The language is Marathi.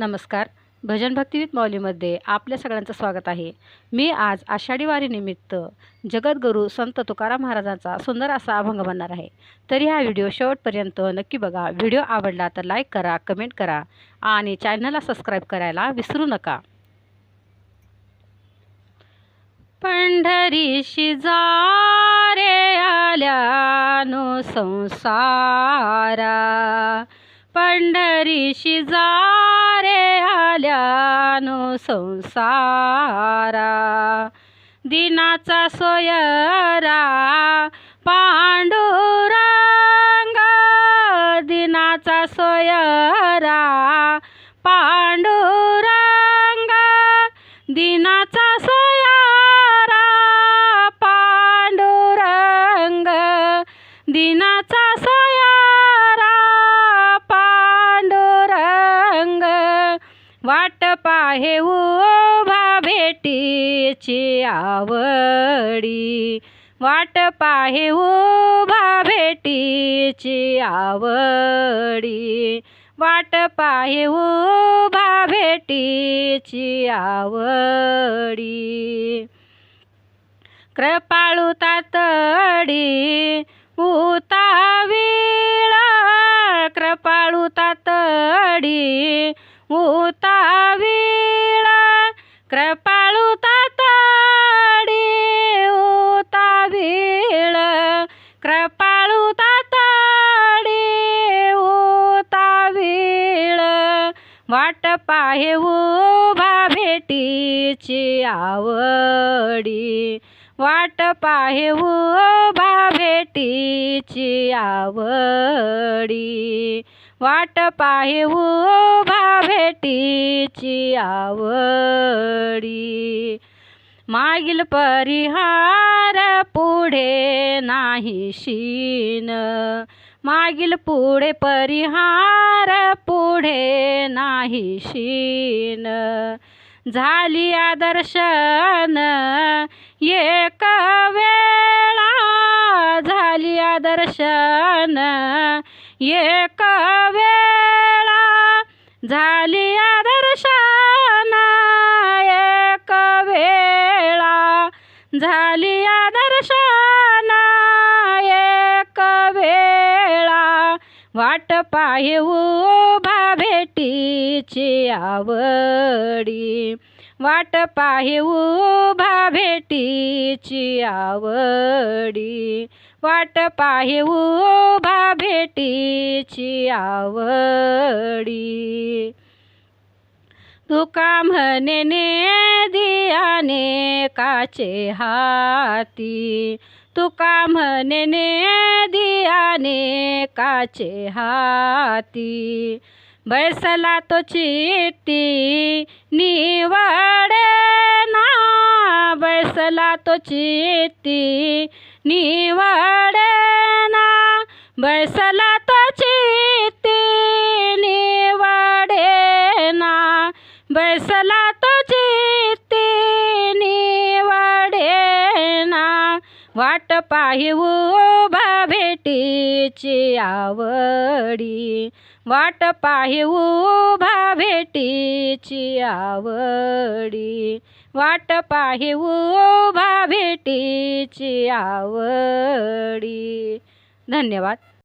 नमस्कार. भजन भक्तिवीत माऊलीमध्ये आपल्या सगळ्यांचं स्वागत आहे. मी आज आषाढी वारीनिमित्त जगद्गुरू संत तुकाराम महाराजांचा सुंदर असा अभंग बनणार आहे. तर हा व्हिडिओ शेवटपर्यंत नक्की बघा. व्हिडिओ आवडला तर लाईक करा कमेंट करा आणि चॅनलला सबस्क्राईब करायला विसरू नका. पंढरीशी जा रे आल्यानो संसारा. पंढरीशी जा आल्यानो संसारा. दिनाचा सोयरा पांडुरंगा. दिनाचा सोयरा पांडुरंगा. दिनाचा सोयरा पांडुरंग. दिनाचा वाट पाहे उभा भेटीची आवडी. वाट पाहे उभा भेटीची आवडी. वाट पाहे उभा भेटीची आवडी. कृपाळू तातडी उतावीळ कृपाळू तातडी उतावीळ कृपाळू तातडी उतावीळ कृपाळू तातडी उतावीळ वाट पाहे उभा भेटीची आवडी. वाट पाहे उभा भेटीची आवडी. वाट पाहे उभा भेटीची आवडी. मागील परिहार पुढे नाही शीन. मागील पुढे परिहार पुढे नाही शीन. झाली आदर्शन एक वेळा. झाली आदर्शन एक वेळा झाली आदर्शना एक वेळा झाली आदर्शना एक वेळा वाट पाहे उभा भेटीची आवडी. वाट पाहे उभा भेटीची आवडी. वाट पाहे उभा भेटीची आवडी. तुका म्हणे दियाने काचे हाती. तुका म्हणे दियाने काचे हाती. बैसला तो चित्ती निवडे ना. बैसला तो चित्ती निवडे बसला तो चित्ती. वाट पाहि उभा भेटीची आवडी. वाट पाहि उभा भेटीची आवडी. वाट पाहि उभा भेटीची आवडी. धन्यवाद.